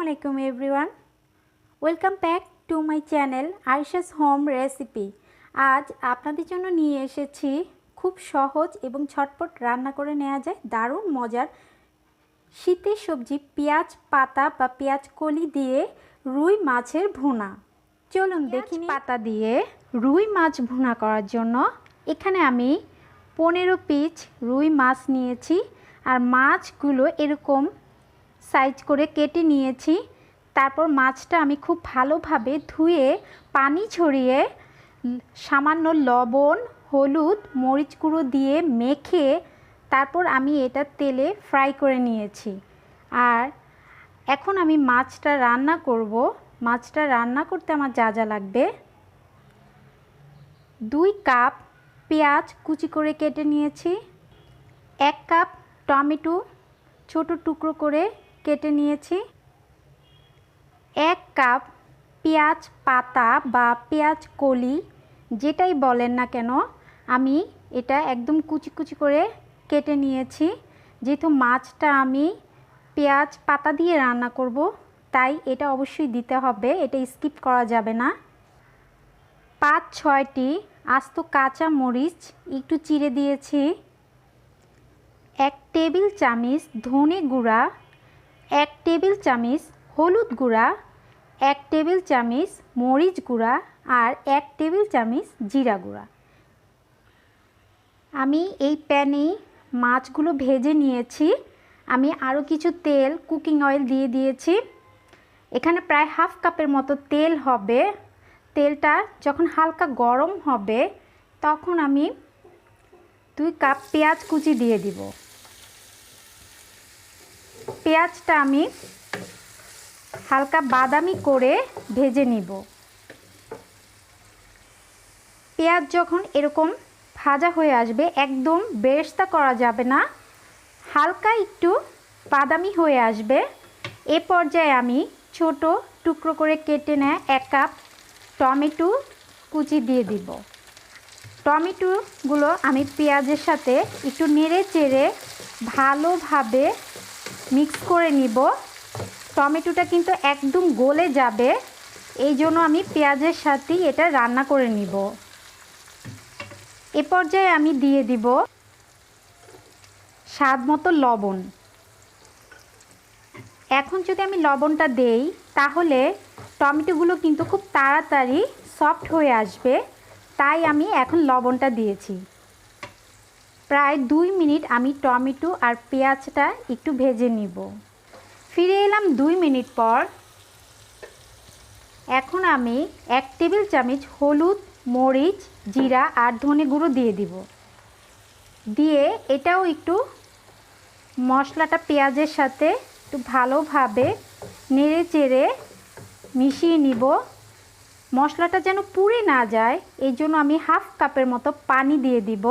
আলাইকুম everyone welcome back to my channel আয়সাস home recipe আজ আপনাদের জন্য নিয়ে এসেছি খুব সহজ এবং ছটপট রান্না করে নেওয়া যায় দারুণ মজার শীতের সবজি পেঁয়াজ পাতা বা পেঁয়াজ কলি দিয়ে রুই মাছের ভুনা। চলুন দেখি পাতা দিয়ে রুই মাছ ভুনা করার জন্য এখানে আমি পনেরো পিচ রুই মাছ নিয়েছি আর মাছগুলো এরকম সাইজ করে কেটে নিয়েছি। তারপর মাছটা আমি খুব ভালোভাবে ধুয়ে, পানি ছড়িয়ে সামান্য লবণ, হলুদ, মরিচ গুঁড়ো দিয়ে মেখে তারপর আমি এটা তেলে ফ্রাই করে নিয়েছি। আর এখন আমি মাছটা রান্না করব। মাছটা রান্না করতে আমার যা যা লাগবে। দুই কাপ পেঁয়াজ কুচি করে কেটে নিয়েছি। এক কাপ টমেটো ছোট টুকরো করে কেটে নিয়েছি। এক কাপ পেঁয়াজ পাতা বা পেঁয়াজ কলি, যেটাই বলেন না কেন, আমি এটা একদম কুচি কুচি করে কেটে নিয়েছি। যেহেতু মাছটা আমি পেঁয়াজ পাতা দিয়ে রান্না করব, তাই এটা অবশ্যই দিতে হবে, এটা স্কিপ করা যাবে না। পাঁচ, ছয়টি আস্ত কাঁচা মরিচ একটু চিড়ে দিয়েছি। এক টেবিল চামচ ধনে গুঁড়া এক টেবিল চামচ হলুদ গুঁড়া, এক টেবিল চামচ মরিচ গুঁড়া আর এক টেবিল চামচ জিরা গুঁড়া। আমি এই প্যানেই মাছগুলো ভেজে নিয়েছি। আমি আরও কিছু তেল, কুকিং অয়েল দিয়ে দিয়েছি। এখানে প্রায় হাফ কাপের মতো তেল হবে। তেলটা যখন হালকা গরম হবে, তখন আমি দুই কাপ পেঁয়াজ কুচি দিয়ে দিব। পেঁয়াজটা আমি হালকা বাদামি করে ভেজে নিব। পেঁয়াজ যখন এরকম ভাজা হয়ে আসবে, একদম বেরেস্তা করা যাবে না, হালকা একটু বাদামি হয়ে আসবে। এ পর্যায়ে আমি ছোট টুকরো করে কেটে নেয় এক কাপ টমেটো কুচি দিয়ে দিব। টমেটোগুলো আমি পেঁয়াজের সাথে একটু নেড়ে চেড়ে ভালোভাবে মিক্স করে নিব। টমেটোটা কিন্তু একদম গলে যাবে। এই জন্য আমি পেঁয়াজের সাথেই এটা রান্না করে নিব। এ পর্যায়ে আমি দিয়ে দিব স্বাদ মতো লবণ। এখন যদি আমি লবণটা দেই, তাহলে টমেটোগুলো কিন্তু খুব তাড়াতাড়ি সফট হয়ে আসবে। তাই আমি এখন লবণটা দিয়েছি। প্রায় দুই মিনিট আমি টমেটো আর পেঁয়াজটা একটু ভেজে নিব। ফিরে এলাম দুই মিনিট পর। এখন আমি এক টেবিল চামচ হলুদ, মরিচ, জিরা আর ধনে গুঁড়ো দিয়ে দিব। দিয়ে এটাও একটু মশলাটা পেঁয়াজের সাথে একটু ভালোভাবে নেড়ে চেড়ে মিশিয়ে নিব। মশলাটা যেন পুড়ে না যায় এই জন্য আমি হাফ কাপের মতো পানি দিয়ে দিব।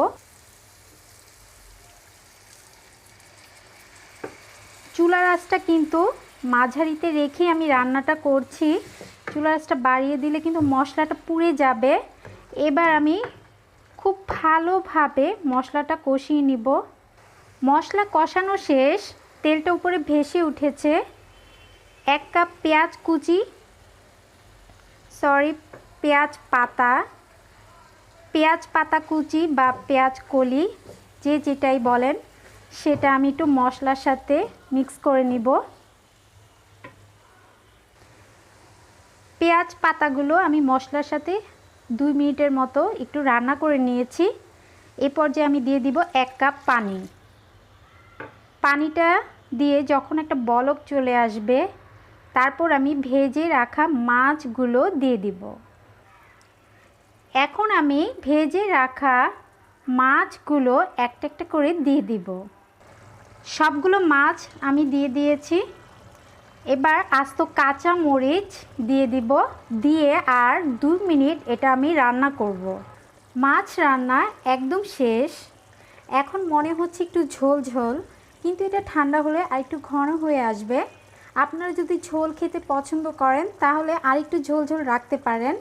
চুলার আঁচটা কিন্তু মাঝারিতে রেখে আমি রান্নাটা করছি। চুলার আঁচটা বাড়িয়ে দিলে কিন্তু মশলাটা পুড়ে যাবে। এবার আমি খুব ভালোভাবে মশলাটা কষিয়ে নিব। মশলা কষানো শেষ, তেলটা উপরে ভেসে উঠেছে। এক কাপ পেঁয়াজ কুচি, সরি, পেঁয়াজ পাতা পেঁয়াজ পাতা কুচি বা পেঁয়াজ কলি, যে যেটাই বলেন। সেটা আমি একটু মশলার সাথে মিক্স করে নিব। পেঁয়াজ পাতাগুলো আমি মশলার সাথে দুই মিনিটের মতো একটু রান্না করে নিয়েছি। এ পর্যায়ে আমি দিয়ে দিব এক কাপ পানি। পানিটা দিয়ে যখন একটা বলক চলে আসবে, তারপর আমি ভেজে রাখা মাছগুলো দিয়ে দিব। এখন আমি ভেজে রাখা মাছগুলো একটা একটা করে দিয়ে দিব। সবগুলো মাছ আমি দিয়ে দিয়েছি। এবার আস্ত কাঁচা মরিচ দিয়ে দিব। দিয়ে আর দু মিনিট এটা আমি রান্না করব। মাছ রান্না একদম শেষ। এখন মনে হচ্ছে একটু ঝোল ঝোল, কিন্তু এটা ঠান্ডা হলে আর একটু ঘন হয়ে আসবে। আপনারা যদি ঝোল খেতে পছন্দ করেন, তাহলে আর একটু ঝোল ঝোল রাখতে পারেন।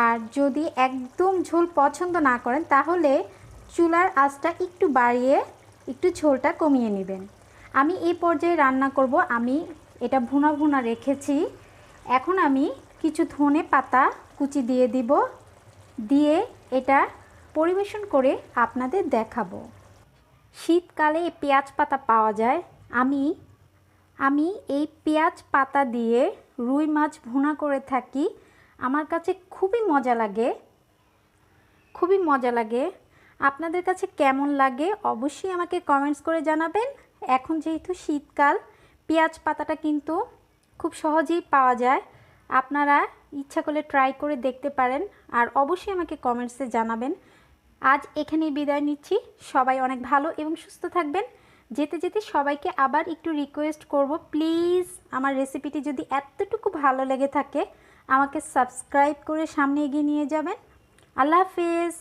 আর যদি একদম ঝোল পছন্দ না করেন, তাহলে চুলার আঁচটা একটু বাড়িয়ে একটু ঝোলটা কমিয়ে নেবেন। আমি এই পর্যায়ে রান্না করব। আমি এটা ভুনা ভুনা রেখেছি। এখন আমি কিছু ধনে পাতা কুচি দিয়ে দিব। দিয়ে এটা পরিবেশন করে আপনাদের দেখাবো। শীতকালে পেঁয়াজ পাতা পাওয়া যায়। আমি আমি এই পেঁয়াজ পাতা দিয়ে রুই মাছ ভুনা করে থাকি। আমার কাছে খুবই মজা লাগে। খুবই মজা লাগে। আপনাদের কাছে কেমন লাগে অবশ্যই আমাকে কমেন্টস করে জানাবেন। এখন যেহেতু শীতকাল, পেঁয়াজ পাতাটা কিন্তু খুব সহজেই পাওয়া যায়। আপনারা ইচ্ছা করলে ট্রাই করে দেখতে পারেন আর অবশ্যই আমাকে কমেন্টসে জানাবেন। আজ এখানেই বিদায় নিচ্ছি। সবাই অনেক ভালো এবং সুস্থ থাকবেন। যেতে যেতে সবাইকে আবার একটু রিকোয়েস্ট করব। প্লিজ আমার রেসিপিটি যদি এতটুকু ভালো লেগে থাকে, আমাকে সাবস্ক্রাইব করে সামনে এগিয়ে নিয়ে যাবেন। আল্লাহ হাফিজ।